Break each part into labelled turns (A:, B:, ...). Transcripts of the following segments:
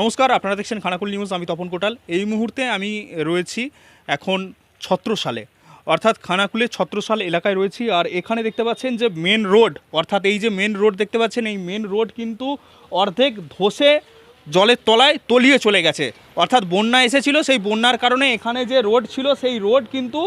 A: নমস্কার, আপনারা দেখছেন খানাকুল নিউজ, আমি তপন কোটাল। এই মুহূর্তে আমি রয়েছি এখন ছত্রসালে অর্থাৎ খানাকুলের ছত্রসাল এলাকায় রয়েছি, আর এখানে দেখতে পাচ্ছেন যে মেন রোড অর্থাৎ এই যে মেন রোড দেখতে পাচ্ছেন, এই মেন রোড কিন্তু অর্ধেক ধসে জলের তলায় তলিয়ে চলে গেছে। অর্থাৎ বন্যা এসেছিল, সেই বন্যার কারণে এখানে যে রোড ছিল, সেই রোড কিন্তু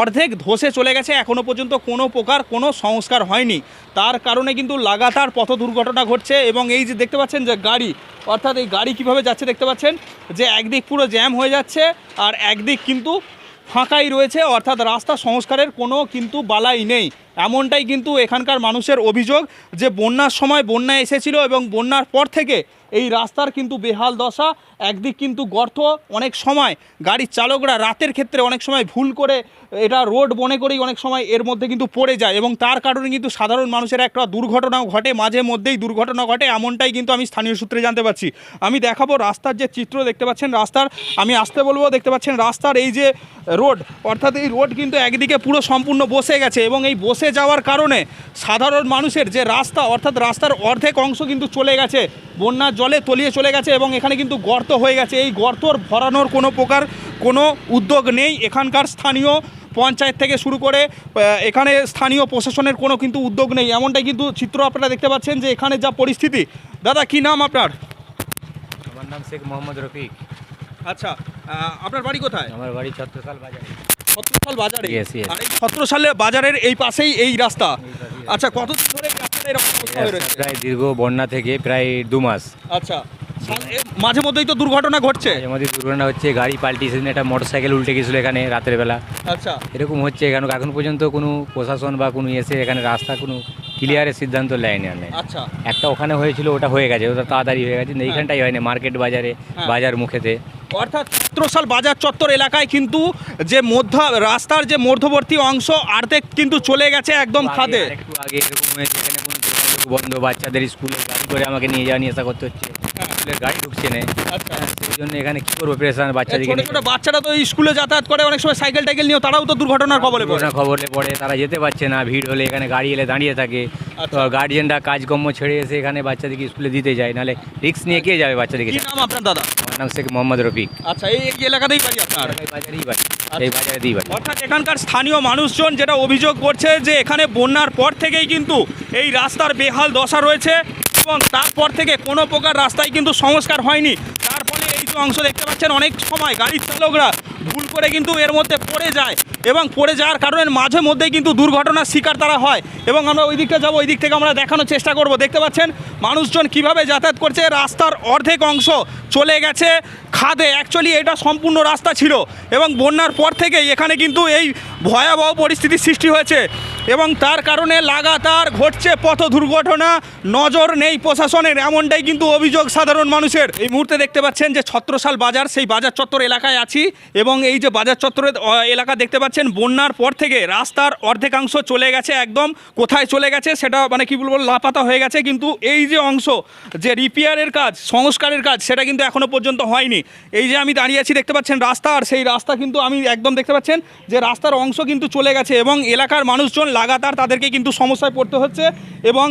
A: অর্ধেক ধসে চলে গেছে। এখনও পর্যন্ত কোনো প্রকার কোনো সংস্কার হয়নি। তার কারণে কিন্তু লাগাতার পথ দুর্ঘটনা ঘটছে এবং এই যে দেখতে পাচ্ছেন যে গাড়ি, অর্থাৎ এই গাড়ি কীভাবে যাচ্ছে দেখতে পাচ্ছেন যে একদিক পুরো জ্যাম হয়ে যাচ্ছে আর একদিক কিন্তু ফাঁকাই রয়েছে। অর্থাৎ রাস্তা সংস্কারের কোনো কিন্তু বালাই নেই। এমনটাই কিন্তু এখানকার মানুষের অভিযোগ যে বন্যার সময় বন্যা এসেছিল এবং বন্যার পর থেকে এই রাস্তার কিন্তু বেহাল দশা। একদিক কিন্তু গর্ত, অনেক সময় গাড়ির চালকরা রাতের ক্ষেত্রে অনেক সময় ভুল করে এটা রোড মনে করেই অনেক সময় এর মধ্যে কিন্তু পড়ে যায় এবং তার কারণে কিন্তু সাধারণ মানুষের একটা দুর্ঘটনাও ঘটে, মাঝে মধ্যেই দুর্ঘটনা ঘটে, এমনটাই কিন্তু আমি স্থানীয় সূত্রে জানতে পারছি। আমি দেখাবো রাস্তার যে চিত্র দেখতে পাচ্ছেন, রাস্তার, আমি আসতে বলব, দেখতে পাচ্ছেন রাস্তার এই যে রোড, অর্থাৎ এই রোড কিন্তু একদিকে পুরো সম্পূর্ণ বসে গেছে এবং এই বসে যাওয়ার কারণে সাধারণ মানুষের যে রাস্তা অর্থাৎ রাস্তার অর্ধেক অংশ কিন্তু চলে গেছে বন্যার জলে তলিয়ে চলে গেছে এবং এখানে কিন্তু গর্ত হয়ে গেছে। এই গর্তর ভরানোর কোনো প্রকার কোনো উদ্যোগ নেই। এখানকার স্থানীয় পঞ্চায়েত থেকে শুরু করে এখানে স্থানীয় প্রশাসনের কোনো কিন্তু উদ্যোগ নেই। এমনটাই কিন্তু চিত্র আপনারা দেখতে পাচ্ছেন যে এখানে যা পরিস্থিতি। দাদা কি নাম আপনার?
B: আমার নাম শেখ মোহাম্মদ রফিক।
A: আচ্ছা আপনার বাড়ি কোথায়?
B: আমার বাড়ি ছত্রসাল বাজারে।
A: ছত্রসাল বাজারে?
B: Yes, yes.
A: আর এই ছত্রসালে বাজারের এই পাশেই এই রাস্তা? আচ্ছা কতদিন ধরে এরকম অবস্থা হয়ে রয়েছে?
B: প্রায় দীর্ঘ বন্যা থেকে প্রায় দু মাস।
A: আচ্ছা মাঝে মধ্যেই তো দুর্ঘটনা ঘটছে।
B: মাঝে মধ্যে দুর্ঘটনা হচ্ছে গাড়ি পাল্টি একটা মোটর সাইকেল উল্টে গেছিল এখানে রাতের বেলা।
A: আচ্ছা।
B: এরকম হচ্ছে এখানে এখন পর্যন্ত কোনো প্রশাসন বা কোনো এসে এখানে রাস্তা কোনো ক্লিয়ারের সিদ্ধান্ত নেয়নি আমি।
A: আচ্ছা।
B: একটা ওখানে হয়েছিল ওটা হয়ে গেছে ওটা তাড়াতাড়ি হয়ে গেছে কিন্তু এইখানটাই হয়নি মার্কেট বাজারে
A: হ্যাঁ।
B: বাজার মুখেতে।
A: অর্থাৎ চিত্রশাল বাজার চত্বর এলাকায় কিন্তু যে মধ্য রাস্তার যে মধ্যবর্তী অংশ আর্ধেক কিন্তু চলে গেছে একদম খাদে।
B: একটু আগে এরকম হয়েছে এখানে কোনো বন্ধ বাচ্চাদের স্কুলে গাড়ি করে আমাকে নিয়ে যাওয়া নিয়ে আসা করতে হচ্ছে। স্কুলের গাড়ি ঢুকছে না।
A: আচ্ছা।
B: সেই জন্য এখানে কি করব প্রেশান
A: ছোট
B: নিয়ে
A: বাচ্চারা তো স্কুলে যাতায়াত করে অনেক সময় সাইকেল টাইকেল নিয়েও তারাও তো দুর্ঘটনার কবলে পড়ে।
B: দুর্ঘটনা খবরে পড়ে তারা যেতে পারছে না ভিড় হলে এখানে গাড়ি এলে দাঁড়িয়ে থাকে। তো
A: আচ্ছা।
B: গার্জিয়ানরা কাজকর্ম ছেড়ে এসে এখানে বাচ্চাদেরকে স্কুলে দিতে যায় নাহলে রিক্স নিয়ে কে যাবে বাচ্চাদেরকে
A: কি নাম আপনার দাদা?
B: আমার নাম শেখ মোহাম্মদ রফিক।
A: আচ্ছা এই এলাকাতেই বাড়ি আপনার?
B: বাজারেই বাড়ি এই বাজারে বাড়ি।
A: অর্থাৎ এখানকার স্থানীয় মানুষজন যেটা অভিযোগ করছে যে এখানে বন্যার পর থেকেই কিন্তু এই রাস্তার বেহাল দশা রয়েছে। এবং তারপর থেকে কোনো প্রকার রাস্তায় কিন্তু সংস্কার হয়নি। তার ফলে এই যে অংশ দেখতে পাচ্ছেন, অনেক সময় গাড়ির চালকরা ভুল করে কিন্তু এর মধ্যে পড়ে যায়। এবং পড়ে যাওয়ার কারণে মাঝে মধ্যেই কিন্তু দুর্ঘটনার শিকার তারা হয়। এবং আমরা ওই দিকটা যাব ওই দিক থেকে আমরা দেখানোর চেষ্টা করব। দেখতে পাচ্ছেন, মানুষজন কীভাবে যাতায়াত করছে, রাস্তার অর্ধেক অংশ চলে গেছে খাদে। অ্যাকচুয়ালি এটা সম্পূর্ণ রাস্তা ছিল এবং বন্যার পর থেকেই এখানে কিন্তু এই ভয়াবহ পরিস্থিতির সৃষ্টি হয়েছে। এবং তার কারণে লাগাতার ঘটছে পথ দুর্ঘটনা, নজর নেই প্রশাসনের, এমনটাই কিন্তু অভিযোগ সাধারণ মানুষের। এই মুহূর্তে দেখতে পাচ্ছেন যে ছত্রসাল বাজার, সেই বাজার চত্বর এলাকায় আছি এবং এই যে বাজার চত্বরের এলাকা দেখতে পাচ্ছেন বন্যার পর থেকে। রাস্তার অর্ধেকাংশ চলে গেছে একদম। কোথায় চলে গেছে সেটা মানে কী বলব, লাপাতা হয়ে গেছে। কিন্তু এই যে অংশ, যে রিপেয়ারের কাজ, সংস্কারের কাজ, সেটা কিন্তু এখনও পর্যন্ত হয়নি। এই যে আমি দাঁড়িয়ে আছি, দেখতে পাচ্ছেন রাস্তা, আর সেই রাস্তা কিন্তু আমি একদম দেখতে পাচ্ছেন যে রাস্তার অংশ কিন্তু চলে গেছে এবং এলাকার মানুষজন লাগাতার তাদেরকে কিন্তু সমস্যায় পড়তে হচ্ছে এবং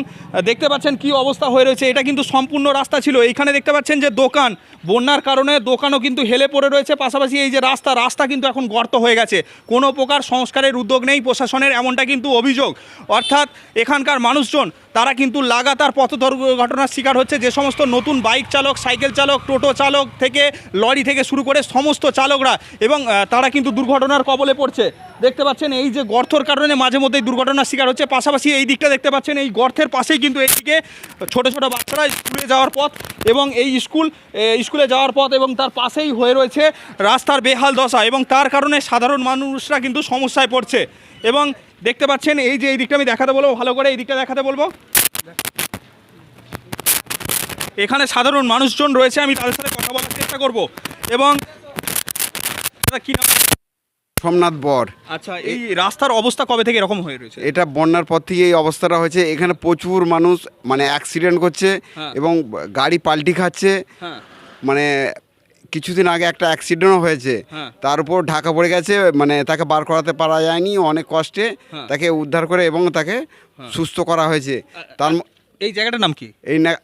A: দেখতে পাচ্ছেন কি অবস্থা হয়ে রয়েছে। এটা কিন্তু সম্পূর্ণ রাস্তা ছিল। এইখানে দেখতে পাচ্ছেন যে দোকান, বন্যার কারণে দোকানও কিন্তু হেলে পড়ে রয়েছে। পাশাপাশি এই যে রাস্তা রাস্তা কিন্তু এখন গর্ত হয়ে গেছে। কোনো প্রকার সংস্কারের উদ্যোগ নেই প্রশাসনের এমনটা কিন্তু অভিযোগ। অর্থাৎ এখানকার মানুষজন তারা কিন্তু লাগাতার পথ দুর্ঘটনার শিকার হচ্ছে। যে সমস্ত নতুন বাইক চালক, সাইকেল চালক, টোটো চালক থেকে, লরি থেকে শুরু করে সমস্ত চালকরা এবং তারা কিন্তু দুর্ঘটনার কবলে পড়ছে। দেখতে পাচ্ছেন এই যে গর্তর কারণে মাঝে মধ্যেই দুর্ঘটনার শিকার হচ্ছে। পাশাপাশি এই দিকটা দেখতে পাচ্ছেন, এই গর্তের পাশেই কিন্তু এইদিকে ছোট ছোট বাচ্চারা স্কুলে যাওয়ার পথ এবং এই স্কুল স্কুলে যাওয়ার পথ এবং তার পাশেই হয়ে রয়েছে রাস্তার বেহাল দশা এবং তার কারণে সাধারণ মানুষরা কিন্তু সমস্যায় পড়ছে। এবং দেখতে পাচ্ছেন এই যে এই দিকটা আমি দেখাতে বলব ভালো করে এই দিকটা দেখাতে বলব। এখানে সাধারণ মানুষজন রয়েছে আমি তাদের সাথে কথা বলার চেষ্টা করব। এবং কি নাম?
C: সোমনাথ বর।
A: আচ্ছা এই রাস্তার অবস্থা কবে থেকে এরকম হয়ে রয়েছে?
C: এটা বন্যার পর থেকে এই অবস্থাটা হয়েছে। এখানে প্রচুর মানুষ মানে অ্যাক্সিডেন্ট করছে
A: হ্যাঁ।
C: এবং গাড়ি পাল্টি খাচ্ছে।
A: হ্যাঁ।
C: মানে কিছুদিন আগে একটা অ্যাক্সিডেন্টও হয়েছে।
A: হ্যাঁ।
C: তার উপর ঢাকা পড়ে গেছে মানে তাকে বার করাতে পারা যায়নি অনেক কষ্টে
A: হ্যাঁ।
C: তাকে উদ্ধার করে এবং তাকে সুস্থ করা হয়েছে। তার
A: এই জায়গাটার নাম কি?
C: এই না আহ,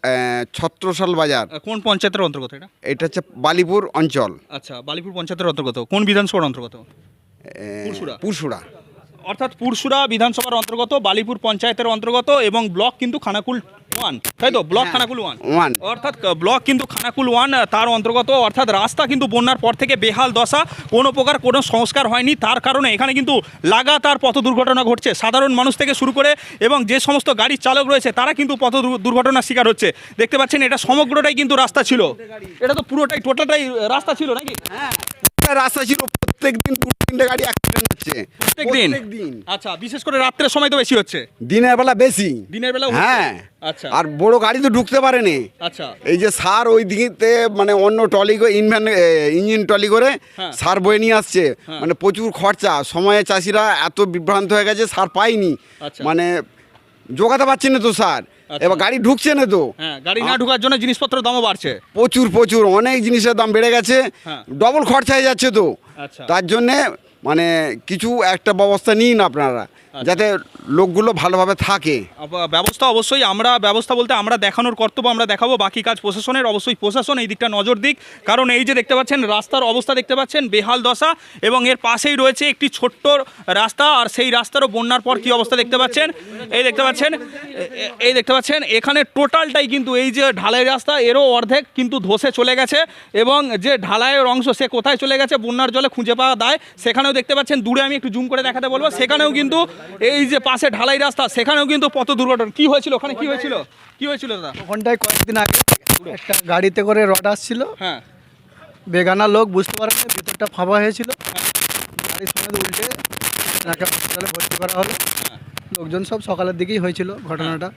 C: ছত্রসাল বাজার।
A: কোন পঞ্চায়েতের অন্তর্গত এটা?
C: এটা হচ্ছে বালিপুর অঞ্চল।
A: আচ্ছা বালিপুর পঞ্চায়েতের অন্তর্গত। কোন বিধানসভার অন্তর্গত?
C: আহ,
A: পুরসুরা।
C: পুরসুরা
A: অর্থাৎ পুরসুরা বিধানসভার অন্তর্গত বালিপুর পঞ্চায়েতের অন্তর্গত এবং ব্লক কিন্তু খানাকুল ওয়ান। তাই তো? Block Khanakul one.
C: ওয়ান।
A: অর্থাৎ ব্লক কিন্তু খানাকুল ওয়ান তার অন্তর্গত। অর্থাৎ রাস্তা কিন্তু বন্যার পর থেকে বেহাল দশা। কোনো প্রকার কোনো সংস্কার হয়নি। তার কারণে এখানে কিন্তু লাগাতার পথ দুর্ঘটনা ঘটছে। সাধারণ মানুষ থেকে শুরু করে এবং যে সমস্ত গাড়ির চালক রয়েছে তারা কিন্তু পথ দুর্ঘটনার শিকার হচ্ছে। দেখতে পাচ্ছেন এটা সমগ্রটাই কিন্তু রাস্তা ছিল। এটা তো পুরোটাই টোটালটাই রাস্তা ছিল নাকি?
C: একটা রাস্তা ছিল? প্রত্যেক দিন দু তিনটে গাড়ি অ্যাক্সিডেন্ট হচ্ছে।
A: প্রত্যেকদিন?
C: দিন
A: আচ্ছা বিশেষ করে রাত্রের সময় তো বেশি হচ্ছে।
C: দিনের বেলা বেশি।
A: দিনের বেলা
C: হ্যাঁ।
A: আচ্ছা।
C: আর বড় গাড়ি তো ঢুকতে পারেনি।
A: আচ্ছা।
C: এই যে সার ওই দিকে মানে অন্য টলি করে ইনভ্যান ইঞ্জিন টলি করে
A: হ্যাঁ।
C: সার বয়ে নিয়ে আসছে।
A: হ্যাঁ।
C: মানে প্রচুর খরচা। সময়ে চাষিরা এত বিভ্রান্ত হয়ে গেছে সার পায়নি।
A: আচ্ছা।
C: মানে জোগাতে পারছে না তো সার। এবার গাড়ি ঢুকছে না তো।
A: হ্যাঁ গাড়ি না ঢোকার জন্য জিনিসপত্রের দামও বাড়ছে।
C: প্রচুর প্রচুর অনেক জিনিসের দাম বেড়ে গেছে।
A: হ্যাঁ।
C: ডবল খরচা হয়ে যাচ্ছে তো।
A: আচ্ছা।
C: তার জন্যে মানে কিছু একটা ব্যবস্থা নিন আপনারা।
A: আচ্ছা।
C: যাতে লোকগুলো ভালোভাবে থাকে।
A: ব্যবস্থা অবশ্যই আমরা ব্যবস্থা বলতে আমরা দেখানোর কর্তব্য আমরা দেখাবো বাকি কাজ প্রশাসনের অবশ্যই প্রশাসন এই দিকটা নজর দিক। কারণ এই যে দেখতে পাচ্ছেন রাস্তার অবস্থা দেখতে পাচ্ছেন বেহাল দশা এবং এর পাশেই রয়েছে একটি ছোট্ট রাস্তা আর সেই রাস্তারও বন্যার পর কী অবস্থা দেখতে পাচ্ছেন? এই দেখতে পাচ্ছেন এই দেখতে পাচ্ছেন এখানে টোটালটাই কিন্তু এই যে ঢালাই রাস্তা এরও অর্ধেক কিন্তু ধসে চলে গেছে এবং যে ঢালাইয়ের অংশ সে কোথায় চলে গেছে বন্যার জলে খুঁজে পাওয়া দায় সেখানেও দেখতে পাচ্ছেন দূরে আমি একটু জুম করে দেখাতে বলব সেখানেও কিন্তু এই যে পাশে ঢালাই রাস্তা সেখানেও কিন্তু পথ দুর্ঘটনা। কি হয়েছিল ওখানে? কি হয়েছিল? কি হয়েছিল দাদা?
D: ওখানটায় কয়েকদিন আগে একটা গাড়িতে করে রড আসছিল।
A: হ্যাঁ।
D: বেগানা লোক বুঝতে পারেনি ভিতরটা ফাঁপা হয়েছিল। গাড়ির সঙ্গে উল্টে হসপিটালে ভর্তি করা হলো। লোকজন সব সকালের দিকেই হয়েছিল ঘটনাটা।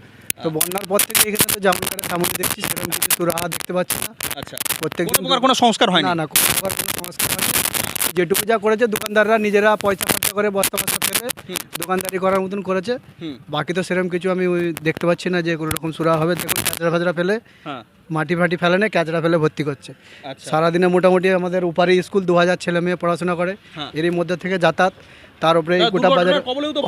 D: তো বন্যার পর থেকে এখানে তো যেমন করে তেমনই দেখছি সেরকম কিছু সুরাহা দেখতে পাচ্ছি না।
A: আচ্ছা।
D: প্রত্যেক
A: কোনো কোনো সংস্কার হয়
D: না না কোনো প্রকার কোনো সংস্কার হয়নি। যেটুকু যা করেছে দোকানদাররা নিজেরা পয়সা খরচা করে বস্তা বস্তা ফেলে দোকানদারি করার মতন করেছে। বাকি তো সেরকম কিছু আমি দেখতে পাচ্ছি না যে কোনো রকম সুরা হবে। দেখুন ক্যাচড়া ফ্যাচড়া ফেলে
A: হ্যাঁ।
D: মাটি ফাটি ফেলে না ক্যাচড়া ফেলে ভর্তি করছে।
A: আচ্ছা।
D: সারাদিনে মোটামুটি আমাদের উপারি স্কুল দু হাজার ছেলে মেয়ে পড়াশোনা করে।
A: হ্যাঁ।
D: এরই মধ্যে থেকে যাতায়াত তার উপরে এই গোটা বাজারে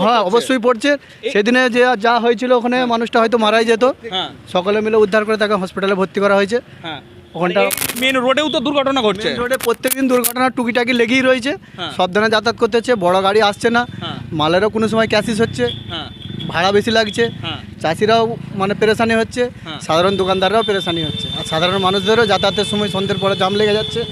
D: হ্যাঁ অবশ্যই পড়ছে। সেদিনে যে যা হয়েছিল ওখানে মানুষটা হয়তো মারাই যেত।
A: হ্যাঁ।
D: সকলে মিলে উদ্ধার করে তাকে হসপিটালে ভর্তি করা হয়েছে।
A: হ্যাঁ।
D: ওখানটা-
A: মেন রোডেও তো দুর্ঘটনা ঘটছে।
D: রোডে প্রত্যেকদিন দুর্ঘটনা টুকিটাকি লেগেই রয়েছে।
A: হ্যাঁ।
D: সাবধানে যাতায়াত করতে হচ্ছে বড় গাড়ি আসছে না।
A: হ্যাঁ।
D: মালেরও কোনো সময় ক্যাসিস হচ্ছে
A: হ্যাঁ।
D: ভাড়া বেশি লাগছে। চাষিরাও মানে পেরেশানি হচ্ছে। সাধারণ দোকানদাররাও পেরেশানি হচ্ছে। আর সাধারণ মানুষদেরও যাতায়াতের সময় সন্ধ্যের পরে জাম লেগে যাচ্ছে।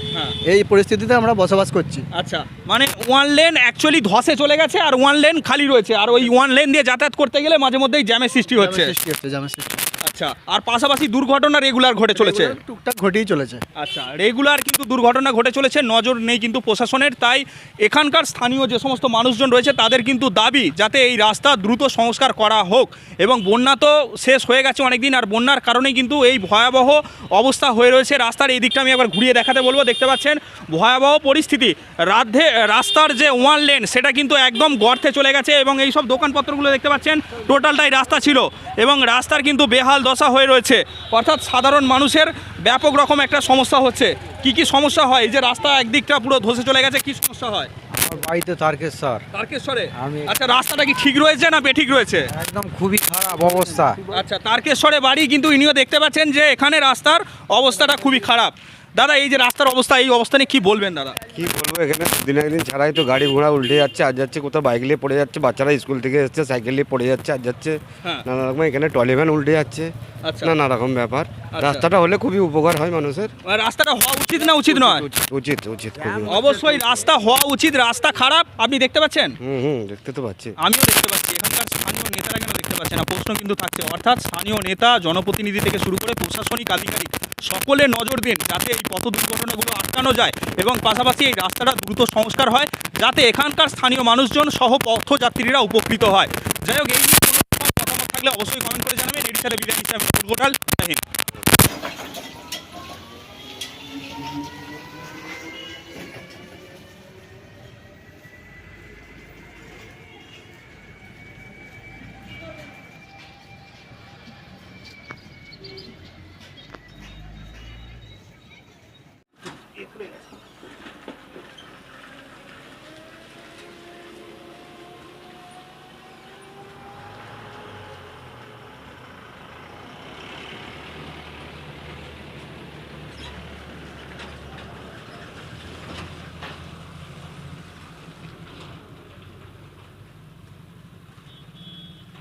D: এই পরিস্থিতিতে আমরা বসবাস করছি।
A: আচ্ছা মানে ওয়ান লেন অ্যাকচুয়ালি ধসে চলে গেছে আর ওয়ান লেন খালি রয়েছে। আর ওই ওয়ান লেন দিয়ে যাতায়াত করতে গেলে মাঝে মধ্যেই জ্যামের সৃষ্টি হচ্ছে।
D: জ্যামের সৃষ্টি হচ্ছে জ্যামের সৃষ্টি।
A: আচ্ছা আর পাশাপাশি দুর্ঘটনা রেগুলার ঘটে চলেছে।
D: টুকটাক ঘটেই চলেছে।
A: আচ্ছা রেগুলার কিন্তু দুর্ঘটনা ঘটে চলেছে নজর নেই কিন্তু প্রশাসনের তাই এখানকার স্থানীয় যে সমস্ত মানুষজন রয়েছে তাদের কিন্তু দাবি যাতে এই রাস্তা দ্রুত সংস্কার করা হোক। এবং বন্যা তো শেষ হয়ে গেছে অনেকদিন আর বন্যার কারণে কিন্তু এই ভয়াবহ অবস্থা হয়ে রয়েছে। রাস্তার এই দিকটা আমি একবার ঘুরিয়ে দেখাতে বলব দেখতে পাচ্ছেন? ভয়াবহ পরিস্থিতি। রাধে রাস্তার যে ওয়ান লেন সেটা কিন্তু একদম গর্তে চলে গেছে এবং এই সব দোকানপত্রগুলো দেখতে পাচ্ছেন টোটালটাই রাস্তা ছিল। এবং রাস্তার কিন্তু বেহাল দশা হয়ে রয়েছে। অর্থাৎ সাধারণ মানুষের ব্যাপক রকম একটা সমস্যা হচ্ছে। কি কি সমস্যা হয়? এই যে রাস্তা একদিকটা পুরো ধসে চলে গেছে কি সমস্যা হয়?
E: আমার তারকেশ্বর।
A: তারকেশ্বরে?
E: আমি-
A: আচ্ছা রাস্তাটা কি ঠিক রয়েছে না বেঠিক রয়েছে?
E: একদম খুবই খারাপ অবস্থা।
A: আচ্ছা তারকেশ্বরে বাড়ি কিন্তু ইনিও দেখতে পাচ্ছেন যে এখানে রাস্তার অবস্থাটা খুবই খারাপ। দাদা এই যে রাস্তার অবস্থা এই অবস্থা নিয়ে কি বলবেন দাদা?
F: কি বলব এখানে? দিন একদিন ছাড়াই তো গাড়ি ঘোড়া উল্টে যাচ্ছে আজ যাচ্ছে কোথাও বাইক নিয়ে পড়ে যাচ্ছে বাচ্চারা স্কুল থেকে এসছে সাইকেল নিয়ে পড়ে যাচ্ছে আজ যাচ্ছে।
A: হ্যাঁ।
F: নানা রকম এখানে টলি ভ্যান উল্টে যাচ্ছে
A: আচ্ছা।
F: নানা রকম ব্যাপার। রাস্তাটা হলে খুবই উপকার হয় মানুষের।
A: রাস্তাটা হওয়া উচিত না উচিত নয়?
F: উচিত উচিত উচিত
A: অবশ্যই রাস্তা হওয়া উচিত রাস্তা খারাপ আপনি দেখতে পাচ্ছেন?
F: হুম হুম দেখতে তো পাচ্ছি।
A: আমিও দেখতে পাচ্ছি এখানকার স্থানীয় নেতারা কেন পাচ্ছে না প্রশ্ন কিন্তু থাকছে, অর্থাৎ স্থানীয় নেতা, জনপ্রতিনিধি থেকে শুরু করে প্রশাসনিক আধিকারিক, সকলে নজর দিন যাতে এই পথ দুর্ঘটনাগুলো আটকানো যায় এবং পাশাপাশি এই রাস্তাটা দ্রুত সংস্কার হয় যাতে এখানকার স্থানীয় মানুষজন সহ পথযাত্রীরা উপকৃত হয়। যাই হোক, এই নিয়ে কোনো থাকলে অবশ্যই কমেন্ট করে জানাবেন। এর সাথে বিরিয়ানি হিসাবে গোটাল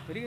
A: பெரிய